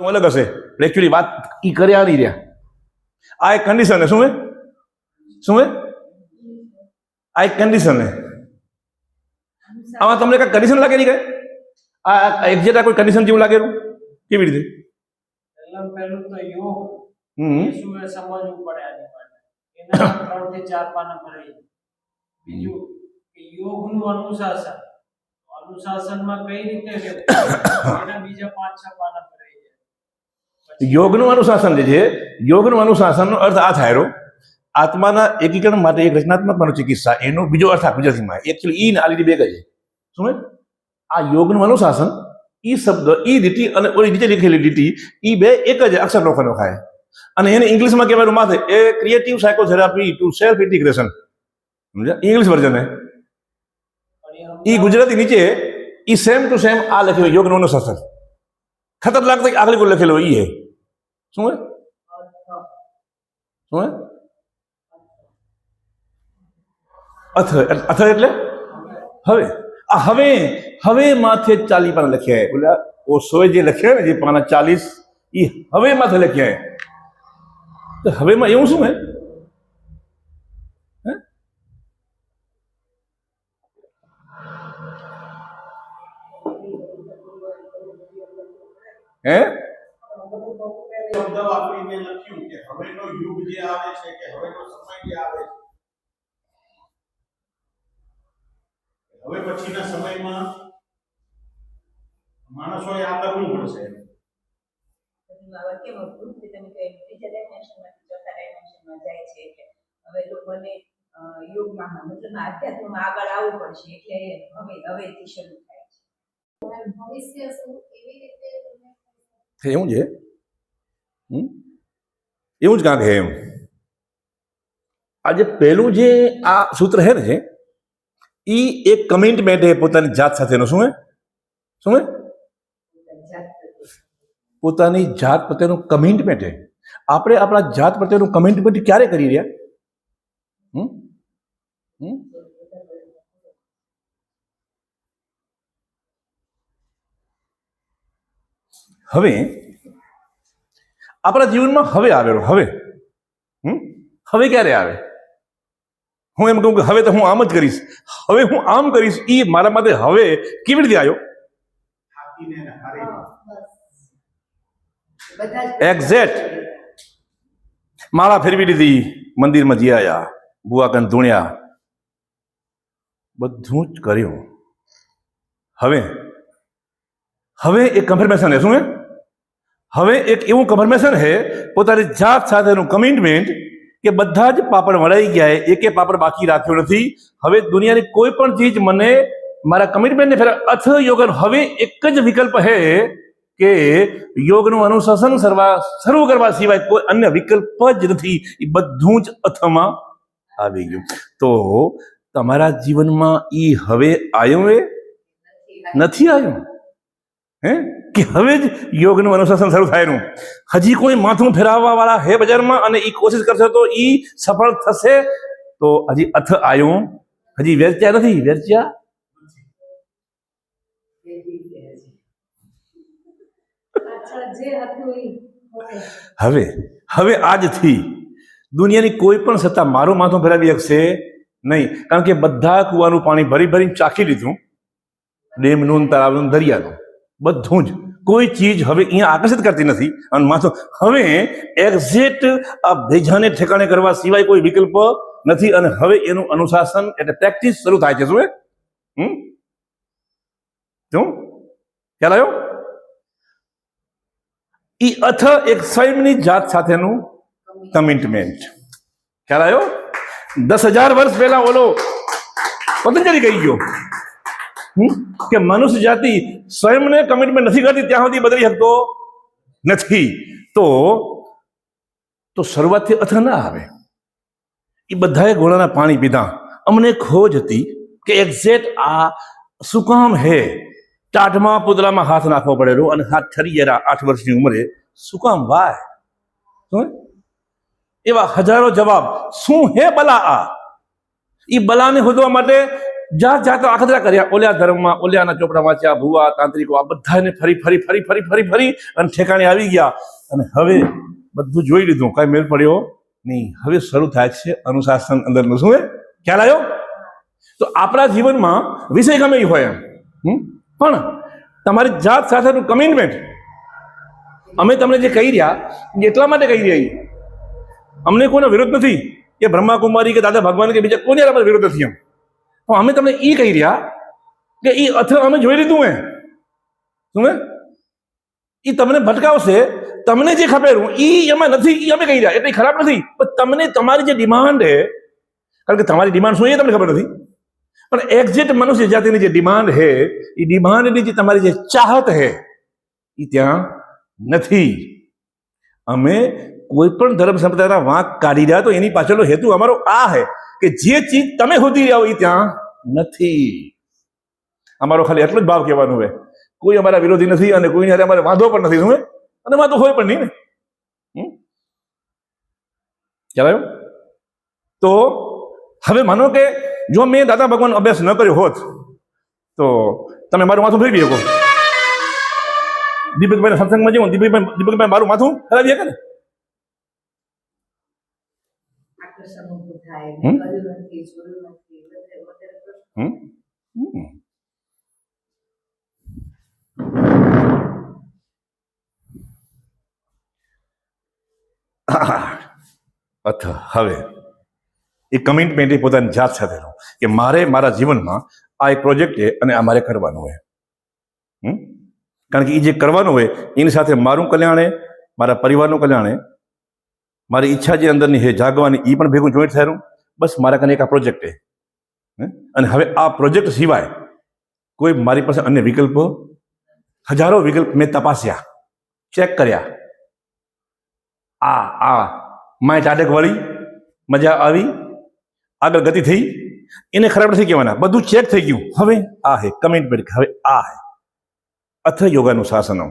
અલગ હશે. એકચ્યુઅલી વાત એ કર્યા નહીં રહ્યા. આ એક કન્ડિશન હે શું હે શું હે આ એક કન્ડિશન હે આમાં તમને કઈ કન્ડિશન લાગે નહીં કઈ? આ એક્ઝેક્ટ આ કોઈ કન્ડિશન જેવું લાગેલું કેવી રીતે? પહેલાં તો યોગ હમ. સમજવું પડે આની માટે. એના ત્રણથી ચાર પાના ભરાય. બીજું? કે યોગનું અનુશાસન. અનુશાસનમાં કઈ રીતે એના બીજા પાંચ છ પાના યોગનું અનુશાસન જે છે, યોગનું અનુશાસનનો અર્થ આ થાય આત્માના એકીકરણ માટે એક રચનાત્મક મનોચિકિત્સા, એનો બીજો અર્થ આ ગુજરાતીમાં એકચ્યુઅલી ઈ આ લીટી બે કહે છે. શું આ યોગનું અનુશાસન, ઈ શબ્દ, ઈ લીટી અને ઓલી નીચે લખેલી લીટી, ઈ બે એક જ અક્ષર લોકોનો ખાય. અને એને ઇંગ્લિશમાં કહેવાનું માથે, એ creative psychotherapy to self integration સમજ્યા? ઇંગ્લિશ વર્ઝન ઈ ગુજરાતી નીચે, ઈ સેમ ટુ સેમ આ લખેલું યોગનું અનુશાસન. ખતરનાક આગળ લખેલો ઈ હે. શું હે શું હે અથ અથ એટલે હવે આ હવે હવે માથે જ ચાલી પાના લખ્યા હે બોલા ઓશોએ જે લખ્યા ને જે પાના ચાલીસ એ હવે માથે લખ્યા હે તો હવેમાં એવું શું હે હે? વાપરીને લખ્યું કે હવેનો યુગ જે આવે છે કે હવેનો સમય જે આવે છે હવે પછીના સમયમાં માણસોએ આ કરવું પડશે. હવે લોકોને યોગમાં મતલબ આધ્યાત્મમાં આગળ આવવું પડશે એટલે હવે હવેથી શરૂ થાય છે. ભવિષ્ય શું? એવી રીતે છે એવું છે? હમ? એવું જ કાંક હે એમ. આજે પહેલું જે આ સૂત્ર છે ને છે ઈ એક કમિટમેન્ટ હે પોતાની જાત સાથેનો. શું હે? શું હે? પોતાની જાત પ્રત્યેનું કમિટમેન્ટ હે. આપણે આપણા જાત પ્રત્યેનું કમિટમેન્ટ ક્યારે કરી રહ્યા? હમ? હવે આપણા જીવનમાં હવે આવેલો, હવે. હમ? હવે ક્યારે આવે? હું એમ કહું કે હવે તો હું આમ જ કરીશ. હવે હું આમ કરીશ એ મારા માટે હવે કેવી રીતે આવ્યો? જ Exact. માળા ફેરવી દીધી મંદિરમાં જઈ આવ્યા બુઆ કન ધૂણ્યા. બધું જ કર્યું. હવે હવે એ કન્ફર્મેશન હે શું હે હવે એક એવું કન્ફર્મેશન છે, પોતાની જાત સાથેનું કમિટમેન્ટ કે બધા જ પાપડ વળાઈ ગયા એકે પાપડ બાકી રાખ્યો નથી. હવે દુનિયાની કોઈ પણ ચીજ મને મારા કમિટમેન્ટને ફેર અથ યોગન હવે એક જ વિકલ્પ હે કે યોગનું અનુશાસન કરવા, શરૂ કરવા સિવાય કોઈ અન્ય વિકલ્પ જ નથી. એ બધું જ અથમાં આવી ગયું. તો તમારા જીવનમાં એ હવે આવ્યું એ નથી આવ્યું હે? કે હવે જ યોગનું અનુશાસન શરૂ થાયનું હજી કોઈ માથું ફેરાવવા વાળા હે બજારમાં અને એ કોશિશ કરશે તો એ સફળ થશે, તો હજી અથ આવ્યો હજી વેચ્યા નથી, વેચ્યા? હવે હવે આજથી દુનિયાની કોઈ પણ સત્તા મારું માથું ફેરાવી શકશે નહીં. કારણ કે બધા કુવાનું પાણી ભરી ભરીને ચાખી લીધું. ડેમનું તળાવનું દરિયાનું. બધું જ. કોઈ ચીજ હવે અહીંયા આકર્ષિત કરતી નથી. અને માથું હવે એક્ઝેક્ટ આ ભેજાને ઠેકાણે કરવા સિવાય કોઈ વિકલ્પ નથી અને હવે એનું અનુશાસન એટલે પ્રેક્ટિસ શરૂ થાય છે. શું હમ? શું? ખ્યાલ આવ્યો? ઈ અથ એક સ્વયંની જાત સાથેનું કમિટમેન્ટ ખ્યાલ આવ્યો? દસ હજાર વર્ષ પહેલા ઓલો પતંજલિ કહી ગયો? કે મનુષ્ય જાતિ સ્વયંને કમિટમેન્ટ નથી કરતી, ત્યાં સુધી બદલી શકતો નથી. તો તો શરૂઆતથી અથ ના આવે. એ બધાએ ગોળાના પાણી પીધા. અમને ખોજ હતી કે એક્ઝેક્ટ આ શું કામ હે? ટાઢમાં પુતળામાં હાથ નાખવો પડેલો અને હાથ ઠરી ગયા આઠ વર્ષની ઉંમરે શું કામ વાય? એવા હજારો જવાબ, શું હે બલા આ? એ બલાને શોધવા માટે જાત જાત આખતરા કર્યા. ઓલ્યા ધર્મમાં, ઓલ્યાના ચોપડા વાંચ્યા, ભુવા, તાંત્રિકો, આ બધાને ફરી ફરી ફરી ફરી ફરી ફરી અને ઠેકાણે આવી ગયા. અને હવે બધું જોઈ લીધું. કઈ મેળ પડ્યો નહીં. હવે શરૂ થાય છે અનુશાસન અંદરનું. શું એ? ખ્યાલ આવ્યો? તો આપણા જીવનમાં વિષય ગમે હોય એમ? પણ તમારી જાત સાથેનું કમિટમેન્ટ અમે તમને જે કહી રહ્યા એટલા માટે કહી રહ્યા. અમને કોઈનો વિરોધ નથી કે બ્રહ્માકુમારી કે દાદા ભગવાન કે બીજા કોઈને વિરોધ નથી એમ. પણ અમે તમને એ કહી રહ્યા કે એ અથર અમે જોઈ લીધું હે શું હે એ તમને ભટકાવશે. તમને જે ખપેરું એ એમાં નથી એ અમે કહી રહ્યા. એટલે ઈ ખરાબ નથી. પણ તમને તમારી જે ડિમાન્ડ છે, કારણ કે તમારી ડિમાન્ડ શું એ તમને ખબર નથી. પણ એક્ઝેક્ટ મનુષ્ય જાતિની જે ડિમાન્ડ છે એ ડિમાન્ડની જે તમારી જે ચાહત છે એ ત્યાં નથી. અમે કોઈ પણ ધર્મ સંપ્રદાયના વાંક કાઢી રહ્યા તો એની પાછળનો હેતુ અમારો આ છે કે જે ચીજ તમે શોધી રહ્યા એ ત્યાં નથી. અમારો ખાલી એટલો જ ભાવ કહેવાનો હોય કોઈ અમારા વિરોધી નથી અને કોઈને અમારે વાંધો પણ નથી, શું અને વાંધો હોય પણ નહીં ને? ખ્યાલ તો હવે માનો કે જો મેં દાદા ભગવાન અભ્યાસ ન કર્યો હોત, તો તમે મારું માથું ફેરવી શકો. દીપકભાઈ સત્સંગમાં જવું દીપકભાઈ દીપકભાઈ મારું માથું ફેરવી શકે ને આકર્ષણ ઊભું થાય હમ? કર્યું નથી જોયું નથી વગેરે વગેરે પ્રશ્નો. હમ? હમ. અથ હવે એ કમિટમેન્ટ એ પોતાની જાત સાથેનો કે મારે મારા જીવનમાં આ એક પ્રોજેક્ટ છે અને આ મારે કરવાનું હોય? કારણ કે એ જે કરવાનું હોય એની સાથે મારું કલ્યાણ મારા પરિવારનું કલ્યાણ મારી ઈચ્છા જે અંદરની હે, જાગવાની એ પણ ભેગું જોઈન્ટ થયું બસ મારા કને એક આ પ્રોજેક્ટ હે? અને હવે આ પ્રોજેક્ટ સિવાય કોઈ મારી પાસે અન્ય વિકલ્પો, હજારો વિકલ્પ મેં તપાસ્યા, ચેક કર્યા. આ આ, માય ટાટક વળી મજા આવી, આગળ ગતિ થઈ. એને ખરાબ નથી કહેવાના, બધું ચેક થઈ ગયું. હવે આ હે, કમિટમેન્ટ હવે આ હે. અથ યોગાનું શાસનમ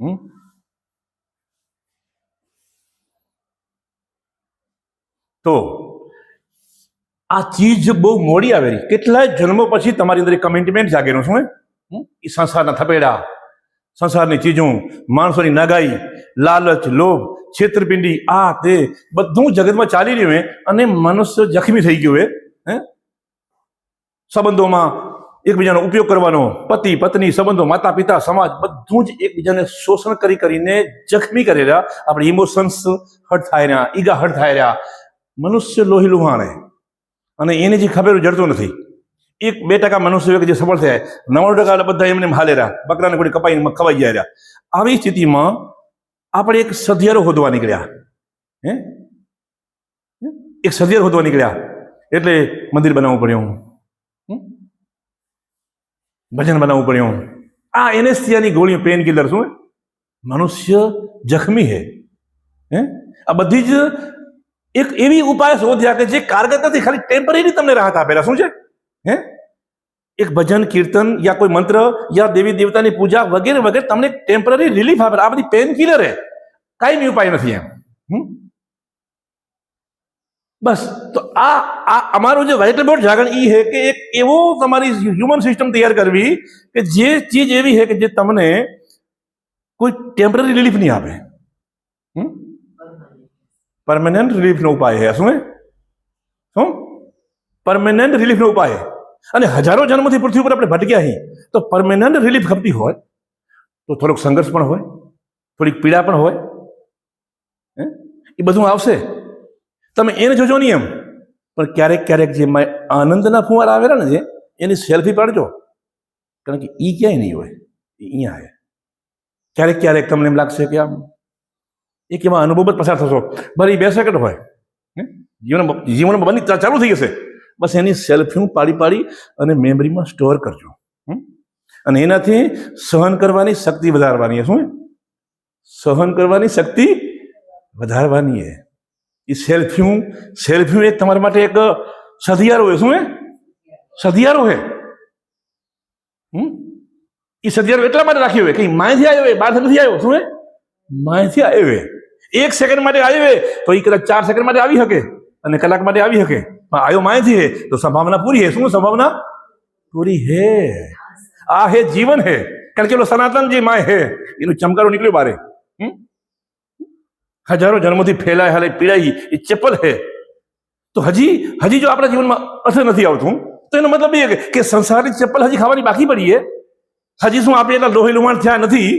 હમ? તો આ ચીજ બહુ મોડી આવેલી. કેટલાય જન્મો પછી તમારી અંદર કમિટમેન્ટ જાગેલું હે? એ. સંસારના થપેડા સંસારની ચીજો માણસોની નગાઈ લાલચ લોભ છેતરપિંડી આ તે બધું જગતમાં ચાલી રહ્યું હે અને મનુષ્ય જખમી થઈ ગયું હે હે. સંબંધોમાં એકબીજાનો ઉપયોગ કરવાનો પતિ પત્ની સંબંધો માતા પિતા સમાજ બધું જ એકબીજાને શોષણ કરી કરીને જખમી કરી રહ્યા આપણે ઇમોશન્સ હર્ટ થાય રહ્યા ઈગા હર્ટ થાય રહ્યા. મનુષ્ય લોહી લુહાણે. અને એને જે ખબર જડતું નથી. એક બે ટકા મનુષ્ય જે સફળ થયા, નવ્વાણું ટકા બધા એમને હાલે રહ્યા. બકરાને કોઈ કપાઈને ખવાઈ જાય રહ્યા. આવી સ્થિતિમાં આપણે એક સધિયારો હોદવા નીકળ્યા. હે? એક સધિયારો હોદવા નીકળ્યા. એટલે મંદિર બનાવવું પડ્યું? ભજન બનાવવું પડ્યું. આ એનેસ્થિયાની ગોળીઓ પેન કિલર શું મનુષ્ય જખમી હે. હે? આ બધી જ એક એવી ઉપાય શોધ્યા કે જે કારગર નથી ખાલી ટેમ્પરરી તમને રાહત આપેલા શું છે? હે? એક ભજન, કીર્તન યા કોઈ મંત્ર યા દેવી દેવતાની પૂજા વગેરે વગેરે તમને ટેમ્પરરી રિલીફ આપે. આ બધી પેન કિલર હે કાંઈ ઉપાય નથી એમ? બસ. તો આ આ અમારું જે વાઇટલ બોર્ડ જાગરણ એ છે કે એક એવો તમારી હ્યુમન સિસ્ટમ તૈયાર કરવી કે જે ચીજ એવી છે કે જે તમને કોઈ ટેમ્પરરી રિલીફ નહીં આપે. પરમાનન્ટ રિલીફનો ઉપાય છે શું શું? પરમેનન્ટ રિલીફનો ઉપાય અને હજારો જન્મથી પૃથ્વી ઉપર આપણે ભટક્યા અહીં તો પરમેનન્ટ રિલીફ ખપતી હોય, તો થોડોક સંઘર્ષ પણ હોય, થોડીક પીડા પણ હોય? એ બધું આવશે. તમે એને જોજો નહીં એમ પણ ક્યારેક ક્યારેક જે આનંદના ફુવાર આવેલા ને જે, એની સેલ્ફી પાડજો. કારણ કે એ ક્યાંય નહીં હોય. એ અહીંયા છે ક્યારેક ક્યારેક તમને એમ લાગશે કે આમ એક એવા અનુભવ જ પસાર થશો. ભલે એ બે સેકન્ડ હોય? જીવન જીવનમાં બની ચાલુ થઈ જશે. બસ એની સેલ્ફી પાડી પાડી અને મેમરીમાં સ્ટોર કરજો? અને એનાથી સહન કરવાની શક્તિ વધારવાની શું સહન કરવાની શક્તિ વધારવાની છે. એ સેલ્ફી સેલ્ફી એ તમારા માટે એક સધિયારો હોય શું હે સધિયારો હે એ સધિયારો એટલા માટે રાખ્યો હોય કે માયથી આવ્યો હોય બહારથી નથી આવ્યો, શું એ? માયથી આવ્યો હોય એક સેકન્ડ માટે હોય તો એ કદાચ ચાર સેકન્ડ માટે આવી શકે અને કલાક માટે આવી શકે. પણ આવ્યો માયથી હે, તો સંભાવના પૂરી હે. શું સંભાવના? પૂરી હે. આ હે જીવન હે. કારણ કે પેલો સનાતન જે માય હે, એનું ચમકારો નીકળ્યો બારે? હજારો જન્મથી ફેલાય, હાલે, પીડાઈ, એ ચપ્પલ હે. તો હજી હજી જો આપણા જીવનમાં અસર નથી આવતું, તો એનો મતલબ એ કે- સંસારની ચપ્પલ હજી ખાવાની બાકી પડી હે. હજી શું આપણે એટલા લોહી લુહાણ થયા નથી?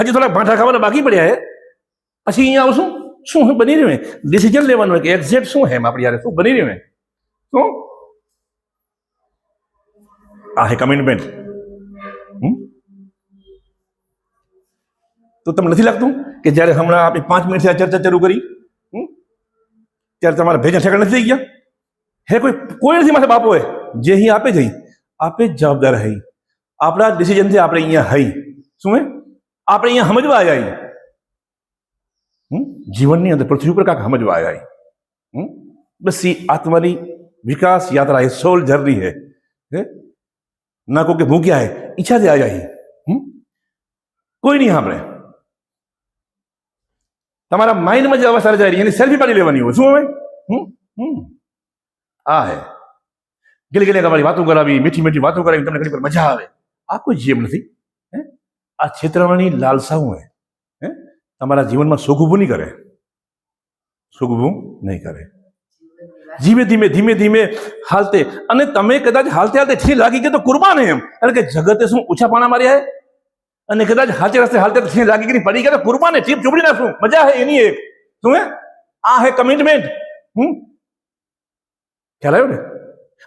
હજી થોડા ભાંઠા ખાવાના બાકી પડ્યા હે. પછી અહીંયા આવશું શું? શું બની રહ્યું હે ડિસિઝન લેવાનું હોય કે એક્ઝેક્ટ શું હે? એમ આપણે યાર શું બની રહ્યું હે શું? આ હે કમિટમેન્ટ તો તમને નથી લાગતું કે જ્યારે હમણાં આપણે પાંચ મિનિટથી આ ચર્ચા શરૂ કરી, હમ? ત્યારે તમારા ભેજા ઠેકાણા નથી થઈ ગયા? હે કોઈ કોઈ નથી માથે બાપો હે જે અહીં આપે જઈ આપે જ જવાબદાર હઈ. આપણા ડિસિઝનથી આપણે અહીંયા હઈ. શું હે? આપણે અહીંયા સમજવા આવ્યા હઈ. હમ? જીવનની અંદર પૃથ્વી ઉપર કાંક સમજવા આવ્યા હઈ. હમ? બસ એ આત્માની વિકાસ યાત્રા એ સોલ જર્ની હે હે ના કોઈ કે ભૂખ્યા હે ઈચ્છાથી આવ્યા હી હમ? કોઈ નહીં આપણે તમારા માઇન્ડમાં જે અવસ્થા જાય રહી એની સેલ્ફી પાડી લેવાની હોય શું હવે હમ? હમ. આ હે ગેલી ગેલી તમારી વાતો કરાવી મીઠી મીઠી વાતો કરાવી તમને ઘણી વાર મજા આવે આ કોઈ જીવન નથી હે આ છેતરાવાની લાલસાઓ હે હે તમારા જીવનમાં સુખ ઊભું નહીં કરે. સુખ ઊભું નહીં કરે. ધીમે ધીમે ધીમે ધીમે હાલતે. અને તમે કદાચ હાલતે હાલતે ઠી લાગી ગઈ તો કુરબાન હે એમ. કારણ કે જગતે શું ઓછા પાણા માર્યા હે? અને કદાચ હાથે રસ્તે હાલતે ઠી લાગી ગઈ, પડી ગયા તો કુરબાન હે, ચીપ ચોપડી નાખું મજા હે એની એક. શું હે? આ હે કમિટમેન્ટ હમ? ખ્યાલ આવ્યો ને?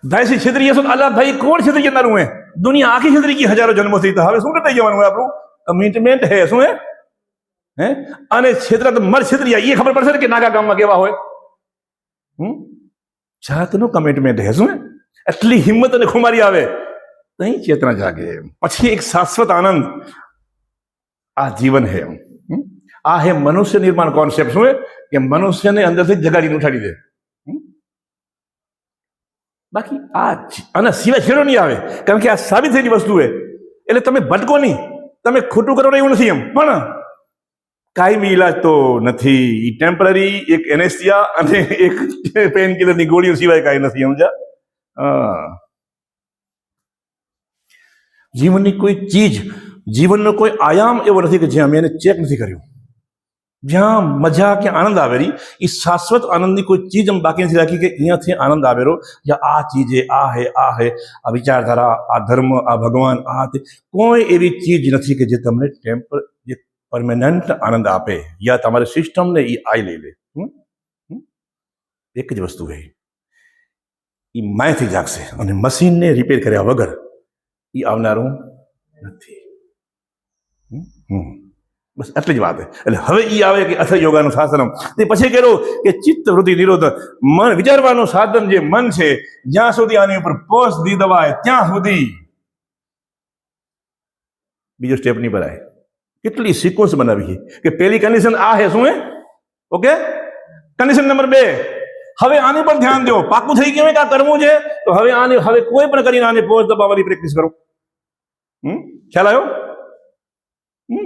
દાયસી છેતરી હશો તો અલ્લાહ ભાઈ, કોણ છેતરી જનારું હે? દુનિયા આખી છેતરી ગઈ હજારો જન્મોથી તો હવે શું કરતા જવાનું હોય આપણું? કમિટમેન્ટ હે. શું હે? હે? અને છેતરા તો મર છેતરી એ ખબર પડશે ને કે નાગા ગામમાં કેવા હોય? હમ? જાતનું કમિટમેન્ટ હે, શું એટલી હિંમત અને ખુમારી આવે. તો અહીં ચેતના જાગે. પછી એક શાશ્વત આનંદ. આ જીવન હે. આ હે મનુષ્ય નિર્માણ કોન્સેપ્ટ શું કે મનુષ્યને અંદરથી જગાડીને ઉઠાડી દે? બાકી આ અને સિવાય છેડો નહીં આવે. કારણ કે આ સાબિત થયેલી વસ્તુ એટલે તમે ભટકો નહીં. તમે ખોટું કરો એવું નથી એમ. પણ કાયમી ઈલાજ તો નથી. ઈ ટેમ્પરરી એક એનેસ્થિયા અને એક પેન કિલરની ગોળીઓ સિવાય કાંઈ નથી સમજા હા. જીવનની કોઈ ચીજ, જીવનનો કોઈ આયામ એવો નથી કે જ્યાં અમે એને ચેક નથી કર્યું. જ્યાં મજા કે આનંદ આવેલી એ શાશ્વત આનંદની કોઈ ચીજ અમે બાકી નથી રાખી કે અહીંયાથી આનંદ આવેલો જે આ ચીજે આ હે આ હે, આ વિચારધારા, આ ધર્મ, આ ભગવાન, આ તે કોઈ એવી ચીજ નથી કે જે તમને ટેમ્પર પરમેનન્ટ આનંદ આપે યા તમારી સિસ્ટમને એ આઈ લઈ લે? એક જ વસ્તુ છે એ માયથી જાગશે અને મશીનને રિપેર કર્યા વગર એ આવનારું નથી. બસ એટલી જ વાત છે. એટલે હવે એ આવે કે અથ યોગાનું શાસનમ તે પછી કહેલું કે ચિત્ત વૃત્તિ નિરોધ. મન વિચારવાનું સાધન જે મન છે, જ્યાં સુધી આની ઉપર પોષ દી દવાય ત્યાં સુધી. બીજો સ્ટેપ નહીં ભરાય કેટલી સિક્વન્સ બનાવી છે કે પેલી કન્ડિશન આ છે શું હે ઓકે કન્ડિશન નંબર બે હવે આની પર ધ્યાન દો પાકું થઈ ગયું હોય કે આ કરવું છે તો હવે આને હવે કોઈ પણ કરીને આને પોઝ દબાવવાની પ્રેક્ટિસ કરો હમ ખ્યાલ આવ્યો હમ?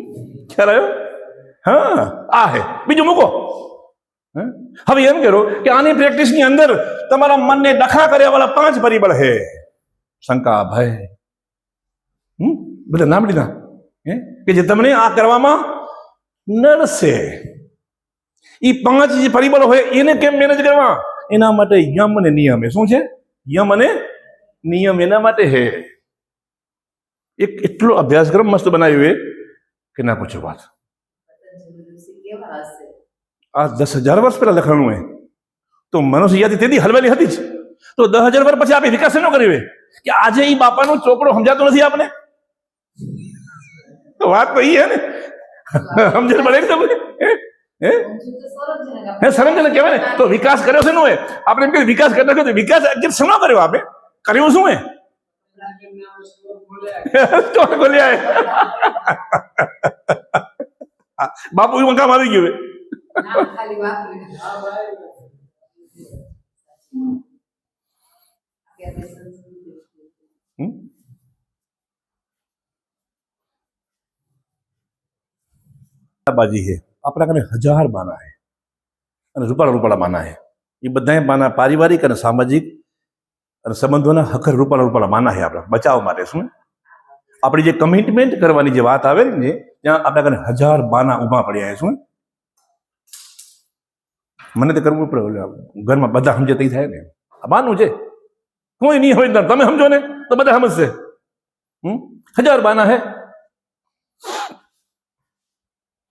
ખ્યાલ આવ્યો હા આ હે બીજું મૂકો હે? હવે એમ કરો કે આની પ્રેક્ટિસની અંદર તમારા મનને ડખા કર્યા વાળા પાંચ પરિબળ હે શંકા ભય હમ બધા નામ લીધા હે કે જે તમને આ કરવામાં નડશે. એ પાંચ જે પરિબળો હોય એને કેમ મેનેજ કરવા? એના માટે યમ અને નિયમ એ. શું છે? યમ અને નિયમ એના માટે હે. એક એટલો અભ્યાસક્રમ મસ્ત બનાવ્યો એ કે ના પૂછો વાત. આ દસ હજાર વર્ષ પહેલા લખાણું હે તો મનુષ્ય યાદી તેથી હલવેલી હતી જ. તો દસ હજાર વર્ષ પછી આપણે વિકાસ એનો કર્યો કે આજે એ બાપાનો ચોપડો સમજાતો નથી આપણે તો વાત તો ઈ હે ને સમજણ પડે ને તમને હે? હે હે સમજણ કહેવાય ને તો વિકાસ કર્યો છે નો હે આપણે એમ કે વિકાસ કરી નાખ્યો તો વિકાસ actually શેનો કર્યો આપણે કર્યો શું હે સ્ટોર ખોલ્યા હે આ બાપુ એવું કામ આવી ગયું હે ખાલી બાજી છે આપણા કને હજાર બાના છે અને રૂપાળા રૂપાળા બાના છે એ બધા બાના પારિવારિક અને સામાજિક અને સંબંધોના હખર રૂપાળા રૂપાળા માના છે આપણા. બચાવ માટે, શું? આપણી જે કમિટમેન્ટ કરવાની જે વાત આવે ને, ત્યાં આપણા કને હજાર બાના ઊભા પડ્યા છે શું? મને તો કરવું પડે ઘરમાં બધા સમજે તઈ થાય ને. આ બાનું છે. કોઈ નહીં હોય તમે સમજો ને, તો બધા સમજશે. હજાર બાના હે.